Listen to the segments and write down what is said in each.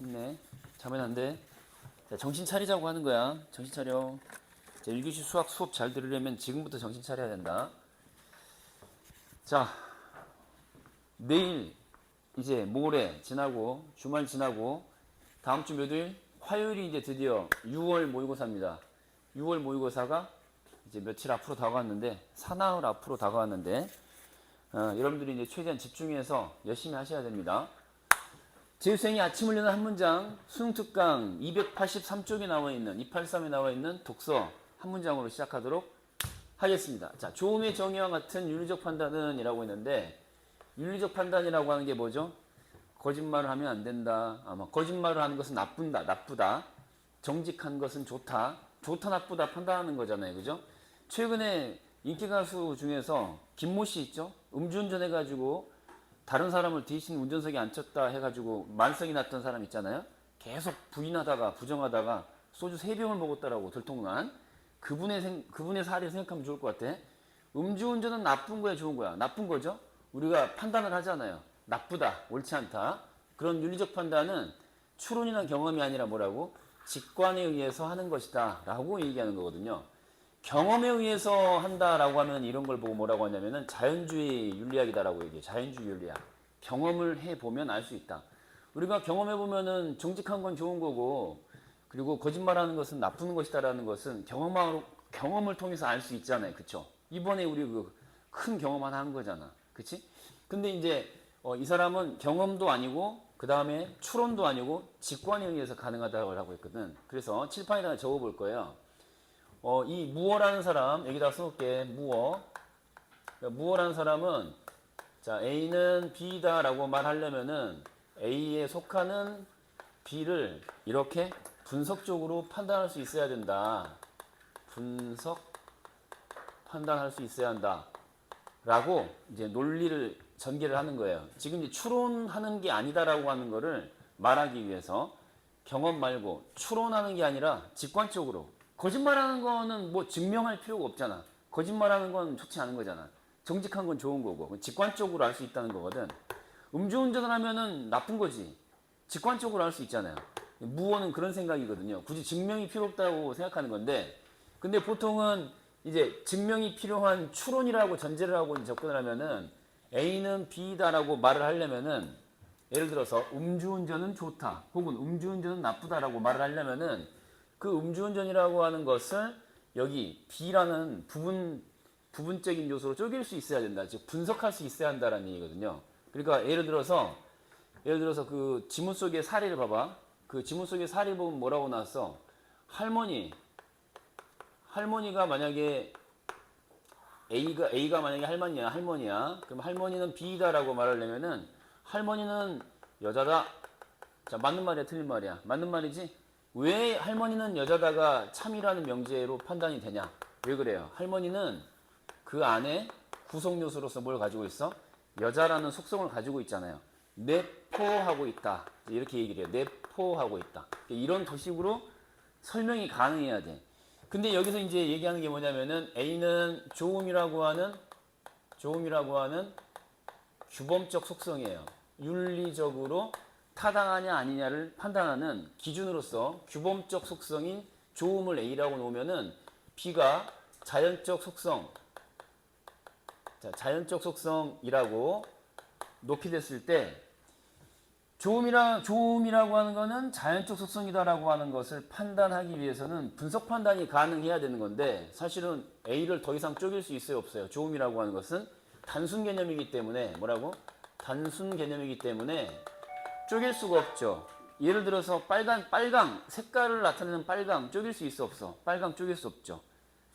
힘내. 자면 안 돼. 자, 정신 차리자고 하는 거야. 정신 차려. 자, 1교시 수학 수업 잘 들으려면 지금부터 정신 차려야 된다. 자, 내일 이제 모레 지나고 주말 지나고 다음 주 몇요일? 화요일이 이제 드디어 6월 모의고사입니다. 6월 모의고사가 이제 며칠 앞으로 다가왔는데 사나흘 앞으로 다가왔는데 어, 여러분들이 이제 최대한 집중해서 열심히 하셔야 됩니다. 재수생이 아침을 여는 한 문장 수능 특강 283쪽에 나와 있는 283에 나와 있는 독서 한 문장으로 시작하도록 하겠습니다. 자, 조음의 정의와 같은 윤리적 판단은 이라고 했는데 윤리적 판단이라고 하는 게 뭐죠? 거짓말을 하면 안 된다. 아마 거짓말을 하는 것은 나쁜다, 나쁘다. 정직한 것은 좋다. 좋다, 나쁘다 판단하는 거잖아요. 그죠? 최근에 인기 가수 중에서 김모 씨 있죠? 음주운전 해가지고 다른 사람을 대신 운전석에 앉혔다 해가지고 만성이 났던 사람 있잖아요. 계속 부인하다가 부정하다가 소주 세 병을 먹었다라고 들통난 그분의 생, 그분의 사례를 생각하면 좋을 것 같아. 음주운전은 나쁜 거야, 좋은 거야? 나쁜 거죠. 우리가 판단을 하잖아요. 나쁘다, 옳지 않다. 그런 윤리적 판단은 추론이나 경험이 아니라 뭐라고? 직관에 의해서 하는 것이다 라고 얘기하는 거거든요. 경험에 의해서 한다라고 하면 이런 걸 보고 뭐라고 하냐면은 자연주의 윤리학이다라고 얘기해요. 자연주의 윤리학. 경험을 해 보면 알 수 있다. 우리가 경험해 보면은 정직한 건 좋은 거고 그리고 거짓말하는 것은 나쁜 것이다라는 것은 경험으로 경험을 통해서 알 수 있잖아요. 그렇죠? 이번에 우리 그 큰 경험 하나 한 거잖아. 그렇지? 근데 이제 어, 이 사람은 경험도 아니고 그 다음에 추론도 아니고 직관에 의해서 가능하다고 하고 있거든. 그래서 칠판에다가 적어볼 거예요. 어, 이 무어라는 사람 여기다 써놓을게. 무어. 무어라는 사람은 자 A는 B다 라고 말하려면은 A에 속하는 B를 이렇게 분석적으로 판단할 수 있어야 된다. 분석 판단할 수 있어야 한다. 라고 이제 논리를 전개를 하는 거예요. 지금 이제 추론하는 게 아니다 라고 하는 거를 말하기 위해서 경험 말고 추론하는 게 아니라 직관적으로 거짓말하는 거는 뭐 증명할 필요가 없잖아. 거짓말하는 건 좋지 않은 거잖아. 정직한 건 좋은 거고 직관적으로 알 수 있다는 거거든. 음주운전을 하면은 나쁜 거지. 직관적으로 알 수 있잖아요. 무어는 그런 생각이거든요. 굳이 증명이 필요 없다고 생각하는 건데, 근데 보통은 이제 증명이 필요한 추론이라고 전제를 하고 접근을 하면은 A는 B다라고 말을 하려면은 예를 들어서 음주운전은 좋다, 혹은 음주운전은 나쁘다라고 말을 하려면은 그 음주운전이라고 하는 것을 여기 B라는 부분 부분적인 요소로 쪼갤 수 있어야 된다. 즉 분석할 수 있어야 한다라는 얘기거든요. 그러니까 예를 들어서 예를 들어서 그 지문 속의 사례를 봐봐. 그 지문 속의 사례 보면 뭐라고 나왔어? 할머니 할머니가 만약에 A가 A가 만약에 할머니야 할머니야. 그럼 할머니는 B다라고 말하려면은 할머니는 여자다. 자 맞는 말이야 틀린 말이야 맞는 말이지? 왜 할머니는 여자다가 참이라는 명제로 판단이 되냐? 왜 그래요? 할머니는 그 안에 구성 요소로서 뭘 가지고 있어? 여자라는 속성을 가지고 있잖아요. 내포하고 있다. 이렇게 얘기를 해요. 내포하고 있다. 이런 도식으로 설명이 가능해야 돼. 근데 여기서 이제 얘기하는 게 뭐냐면은 A는 조음이라고 하는 조음이라고 하는 규범적 속성이에요. 윤리적으로 타당하냐 아니냐를 판단하는 기준으로서 규범적 속성인 조음을 A라고 놓으면은 B가 자연적 속성, 자, 자연적 속성이라고 높이 됐을 때 조음이라 조음이라고 하는 거는 자연적 속성이다라고 하는 것을 판단하기 위해서는 분석 판단이 가능해야 되는 건데 사실은 A를 더 이상 쪼갤 수 있어요 없어요. 조음이라고 하는 것은 단순 개념이기 때문에 뭐라고? 단순 개념이기 때문에 쪼갤 수가 없죠. 예를 들어서 빨간 빨강 색깔을 나타내는 빨강 쪼갤 수 있어 없어? 빨강 쪼갤 수 없죠.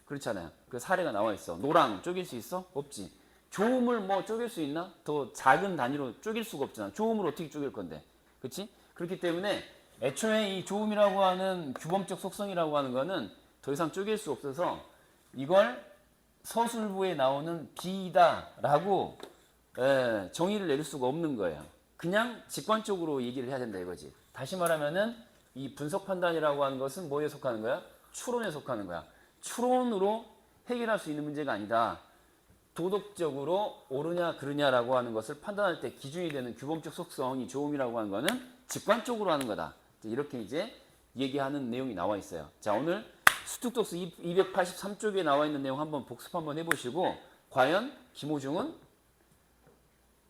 그렇잖아요. 그 사례가 나와 있어. 노랑 쪼갤 수 있어? 없지. 조음을 뭐 쪼갤 수 있나? 더 작은 단위로 쪼갤 수가 없잖아. 조음을 어떻게 쪼갤 건데? 그렇지? 그렇기 때문에 애초에 이 조음이라고 하는 규범적 속성이라고 하는 거는 더 이상 쪼갤 수 없어서 이걸 서술부에 나오는 B다라고 에, 정의를 내릴 수가 없는 거예요. 그냥 직관적으로 얘기를 해야 된다 이거지. 다시 말하면은 이 분석 판단이라고 하는 것은 뭐에 속하는 거야? 추론에 속하는 거야. 추론으로 해결할 수 있는 문제가 아니다. 도덕적으로 옳으냐 그르냐라고 하는 것을 판단할 때 기준이 되는 규범적 속성이 조음이라고 하는 거는 직관적으로 하는 거다. 이렇게 이제 얘기하는 내용이 나와 있어요. 자, 오늘 수특독스 283쪽에 나와 있는 내용 한번 복습 한번 해보시고 과연 김호중은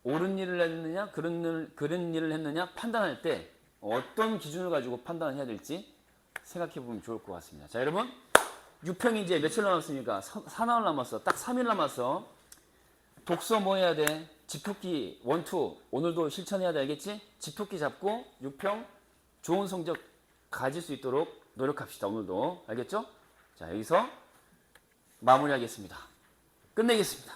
옳은 일을 했느냐 그런 일, 그런 일을 했느냐 판단할 때 어떤 기준을 가지고 판단을 해야 될지 생각해 보면 좋을 것 같습니다. 자, 여러분 6평 이제 며칠 남았습니까? 사, 사나흘 남았어. 딱 3일 남았어. 독서 뭐 해야 돼? 지표기 원투 오늘도 실천해야 돼 알겠지? 지표기 잡고 6평 좋은 성적 가질 수 있도록 노력합시다 오늘도 알겠죠? 자 여기서 마무리하겠습니다 끝내겠습니다